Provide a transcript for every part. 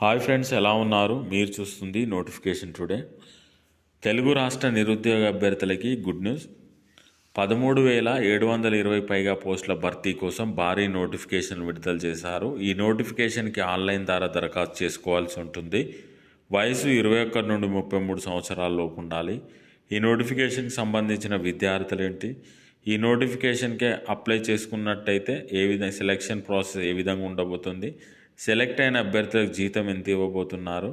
Hi friends ఎలా ఉన్నారు? మీరు చూస్తుంది నోటిఫికేషన్ టుడే. తెలుగు రాష్ట్ర నిరుద్యోగ అభ్యర్థులకి గుడ్ న్యూస్. పదమూడు వేల ఏడు వందల ఇరవై పైగా పోస్టుల భర్తీ కోసం భారీ నోటిఫికేషన్ విడుదల చేశారు. ఈ నోటిఫికేషన్కి ఆన్లైన్ ద్వారా దరఖాస్తు చేసుకోవాల్సి ఉంటుంది. వయసు ఇరవై ఒక్కటి నుండి ముప్పై మూడు సంవత్సరాల లోపు ఉండాలి. ఈ నోటిఫికేషన్కి సంబంధించిన విద్యార్థులు ఏంటి? ఈ నోటిఫికేషన్కే అప్లై చేసుకున్నట్టయితే ఏ విధంగా సెలక్షన్ ప్రాసెస్ ఏ విధంగా ఉండబోతుంది సెలెక్ట్ అయిన అభ్యర్థులకు జీతం ఎంత ఇవ్వబోతున్నారు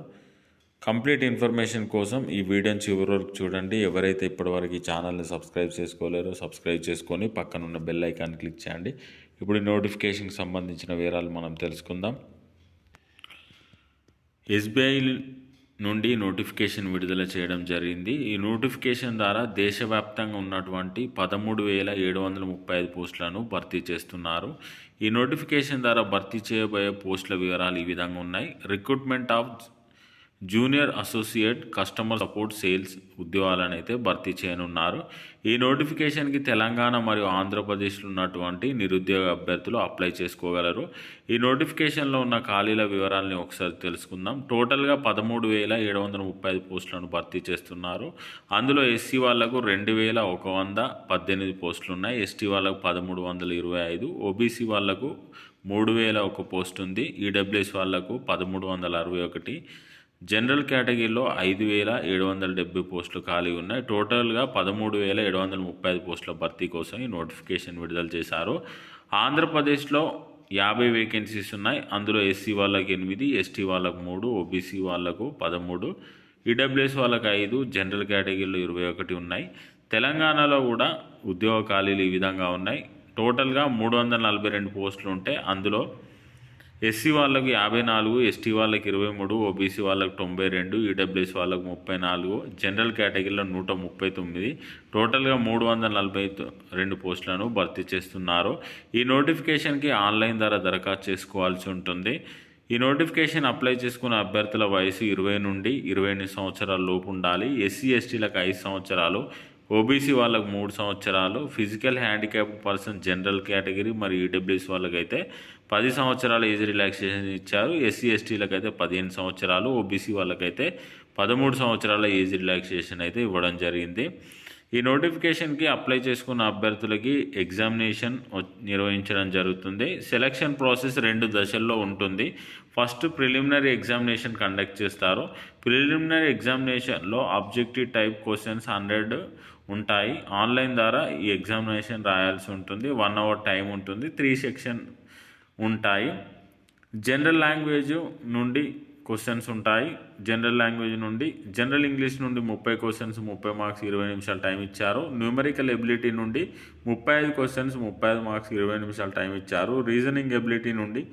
కంప్లీట్ ఇన్ఫర్మేషన్ కోసం ఈ వీడియోని చివరి వరకు చూడండి. ఎవరైతే ఇప్పటివరకు ఈ ఛానల్ని సబ్స్క్రైబ్ చేసుకోలేరో సబ్స్క్రైబ్ చేసుకొని పక్కనున్న బెల్ ఐకాన్ క్లిక్ చేయండి. ఇప్పుడు నోటిఫికేషన్కి సంబంధించిన వివరాలు మనం తెలుసుకుందాం. ఎస్బీఐ నుండి నోటిఫికేషన్ విడుదల చేయడం జరిగింది. ఈ నోటిఫికేషన్ ద్వారా దేశవ్యాప్తంగా ఉన్నటువంటి పదమూడు వేల ఏడు వందల ముప్పై ఐదు పోస్టులను భర్తీ చేస్తున్నారు. ఈ నోటిఫికేషన్ ద్వారా భర్తీ చేయబోయే పోస్టుల వివరాలు ఈ విధంగా ఉన్నాయి. Recruitment of junior associate customer support sales ఉద్యోగాలను అయితే భర్తీ చేయనున్నారు. ఈ నోటిఫికేషన్కి తెలంగాణ మరియు ఆంధ్రప్రదేశ్లో ఉన్నటువంటి నిరుద్యోగ అభ్యర్థులు అప్లై చేసుకోగలరు. ఈ నోటిఫికేషన్లో ఉన్న ఖాళీల వివరాలని ఒకసారి తెలుసుకుందాం. టోటల్గా పదమూడు వేల ఏడు వందల ముప్పై ఐదు పోస్టులను భర్తీ చేస్తున్నారు. అందులో ఎస్సీ వాళ్ళకు రెండు వేల ఒక వంద పద్దెనిమిది పోస్టులు ఉన్నాయి ఎస్టీ వాళ్ళకు పదమూడు వందల ఇరవై ఐదు ఓబీసీ వాళ్ళకు మూడు వేల ఒక పోస్ట్ ఉంది. ఈడబ్ల్యూఎస్ వాళ్ళకు పదమూడు వందల అరవై ఒకటి జనరల్ కేటగిరీలో ఐదు వేల ఏడు వందల డెబ్బై పోస్టులు ఖాళీ ఉన్నాయి. టోటల్గా పదమూడు వేల ఏడు వందల ముప్పై ఐదు పోస్టుల భర్తీ కోసం ఈ నోటిఫికేషన్ విడుదల చేశారు. ఆంధ్రప్రదేశ్లో యాభై వేకెన్సీస్ ఉన్నాయి. అందులో ఎస్సీ వాళ్ళకి ఎనిమిది ఎస్టీ వాళ్ళకు మూడు ఓబీసీ వాళ్ళకు పదమూడు ఈడబ్ల్యూఎస్ వాళ్ళకి ఐదు జనరల్ కేటగిరీలో ఇరవై ఒకటి ఉన్నాయి. తెలంగాణలో కూడా ఉద్యోగ ఖాళీలు ఈ విధంగా ఉన్నాయి. టోటల్గా మూడు వందల నలభై రెండు పోస్టులు ఉంటే అందులో ఎస్సీ వాళ్ళకు యాభై నాలుగు ఎస్టీ వాళ్ళకి ఇరవై మూడు ఓబీసీ వాళ్ళకి తొంభై రెండు ఈడబ్ల్యూఎస్ వాళ్ళకు ముప్పై నాలుగు జనరల్ కేటగిరీలో నూట ముప్పై తొమ్మిది టోటల్గా మూడు వందల నలభై రెండు పోస్టులను భర్తీ చేస్తున్నారు. ఈ నోటిఫికేషన్కి ఆన్లైన్ ద్వారా దరఖాస్తు చేసుకోవాల్సి ఉంటుంది. ఈ నోటిఫికేషన్ అప్లై చేసుకున్న అభ్యర్థుల వయసు ఇరవై నుండి ఇరవై ఎనిమిది సంవత్సరాల లోపు ఉండాలి. ఎస్సీ ఎస్టీలకు ఐదు సంవత్సరాలు ఓబీసీ వాళ్ళకు మూడు సంవత్సరాలు physical handicap person general category మరియు ఈడబ్ల్యూఎస్ వాళ్ళకైతే పది సంవత్సరాల ఏజ్ రిలాక్సేషన్ ఇచ్చారు. ఎస్సీ ఎస్టీలకైతే పదిహేను సంవత్సరాలు ఓబీసీ వాళ్ళకైతే పదమూడు సంవత్సరాల ఏజ్ రిలాక్సేషన్ అయితే ఇవ్వడం జరిగింది. ఈ నోటిఫికేషన్కి అప్లై చేసుకున్న అభ్యర్థులకి ఎగ్జామినేషన్ నిర్వహించడం జరుగుతుంది. సెలక్షన్ ప్రాసెస్ రెండు దశల్లో ఉంటుంది. ఫస్ట్ ప్రిలిమినరీ ఎగ్జామినేషన్ కండక్ట్ చేస్తారు. ప్రిలిమినరీ ఎగ్జామినేషన్లో ఆబ్జెక్టివ్ టైప్ క్వశ్చన్స్ హండ్రెడ్ ఉంటాయి. ఆన్లైన్ ద్వారా ఈ ఎగ్జామినేషన్ రాయాల్సి ఉంటుంది. వన్ అవర్ టైం ఉంటుంది. త్రీ సెక్షన్ ఉంటాయి. జనరల్ లాంగ్వేజ్ నుండి క్వశ్చన్స్ ఉంటాయి. జనరల్ లాంగ్వేజ్ నుండి జనరల్ ఇంగ్లీష్ నుండి ముప్పై క్వశ్చన్స్ ముప్పై మార్క్స్ ఇరవై నిమిషాలు టైం ఇచ్చారు. న్యూమరికల్ ఎబిలిటీ నుండి ముప్పై ఐదు క్వశ్చన్స్ ముప్పై ఐదు మార్క్స్ ఇరవై నిమిషాలు టైం ఇచ్చారు. రీజనింగ్ ఎబిలిటీ నుండి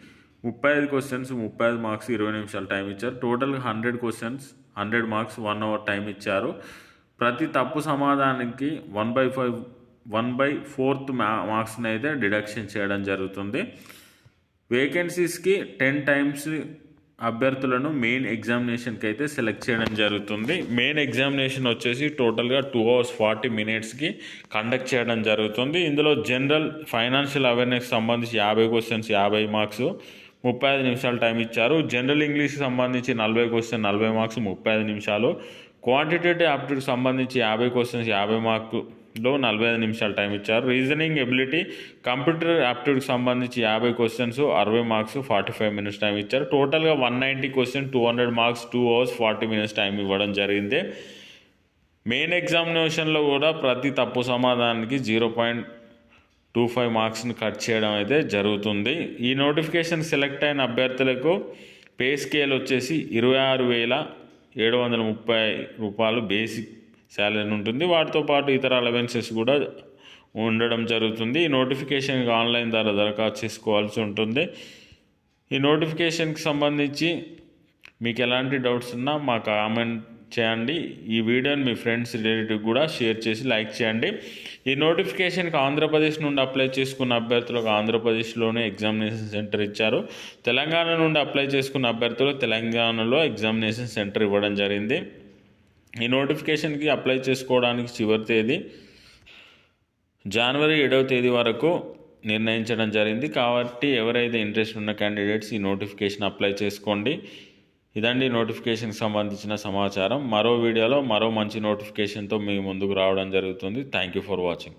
ముప్పై ఐదు క్వశ్చన్స్ ముప్పై ఐదు మార్క్స్ ఇరవై నిమిషాలు టైం ఇచ్చారు. టోటల్గా hundred questions hundred marks one hour time ఇచ్చారు. ప్రతి తప్పు సమాధానానికి one by five one by fourth మా మార్క్స్ని అయితే డిడక్షన్ చేయడం జరుగుతుంది. వేకెన్సీస్కి టెన్ టైమ్స్ అభ్యర్థులను మెయిన్ ఎగ్జామినేషన్కి అయితే సెలెక్ట్ చేయడం జరుగుతుంది. మెయిన్ ఎగ్జామినేషన్ వచ్చేసి టోటల్గా టూ అవర్స్ ఫార్టీ మినిట్స్కి కండక్ట్ చేయడం జరుగుతుంది. ఇందులో జనరల్ ఫైనాన్షియల్ అవేర్నెస్ సంబంధించి యాభై క్వశ్చన్స్ యాభై మార్క్స్ ముప్పై ఐదు నిమిషాలు టైం ఇచ్చారు. జనరల్ ఇంగ్లీష్కి సంబంధించి నలభై క్వశ్చన్ నలభై మార్క్స్ ముప్పై ఐదు నిమిషాలు. క్వాంటిటేటివ్ యాప్టిట్యూడ్ సంబంధించి యాభై క్వశ్చన్స్ యాభై లో నలభై ఐదు నిమిషాలు టైం ఇచ్చారు. రీజనింగ్ ఎబిలిటీ కంప్యూటర్ యాప్టిట్యూడ్కి సంబంధించి యాభై క్వశ్చన్స్ అరవై marks forty five minutes time ఇచ్చారు టోటల్గా one ninety question two hundred marks two hours forty minutes time ఇవ్వడం జరిగింది. మెయిన్ ఎగ్జామినేషన్లో కూడా ప్రతి తప్పు సమాధానానికి జీరో పాయింట్ టూ ఫైవ్ మార్క్స్ని కట్ చేయడం అయితే జరుగుతుంది. ఈ నోటిఫికేషన్ సెలెక్ట్ అయిన అభ్యర్థులకు పే స్కేల్ వచ్చేసి ఇరవై ఆరు వేల ఏడు వందల ముప్పై రూపాయలు బేసిక్ శాలరీ ఉంటుంది. వాటితో పాటు ఇతర అలవెన్సెస్ కూడా ఉండడం జరుగుతుంది. ఈ నోటిఫికేషన్కి ఆన్లైన్ ద్వారా దరఖాస్తు చేసుకోవాల్సి ఉంటుంది. ఈ నోటిఫికేషన్కి సంబంధించి మీకు ఎలాంటి డౌట్స్ ఉన్నా మా కామెంట్ చేయండి. ఈ వీడియోని మీ ఫ్రెండ్స్ రిలేటివ్ కూడా షేర్ చేసి లైక్ చేయండి. ఈ నోటిఫికేషన్కి ఆంధ్రప్రదేశ్ నుండి అప్లై చేసుకున్న అభ్యర్థులకు ఆంధ్రప్రదేశ్లోనే ఎగ్జామినేషన్ సెంటర్ ఇచ్చారు. తెలంగాణ నుండి అప్లై చేసుకున్న అభ్యర్థులు తెలంగాణలో ఎగ్జామినేషన్ సెంటర్ ఇవ్వడం జరిగింది. ఈ నోటిఫికేషన్కి అప్లై చేసుకోవడానికి చివరి తేదీ జనవరి ఏడవ తేదీ వరకు నిర్ణయించడం జరిగింది. కాబట్టి ఎవరైతే ఇంట్రెస్ట్ ఉన్న క్యాండిడేట్స్ ఈ నోటిఫికేషన్ అప్లై చేసుకోండి. ఇదండి నోటిఫికేషన్కి సంబంధించిన సమాచారం. మరో వీడియోలో మరో మంచి నోటిఫికేషన్తో మీ ముందుకు రావడం జరుగుతుంది. Thank you for watching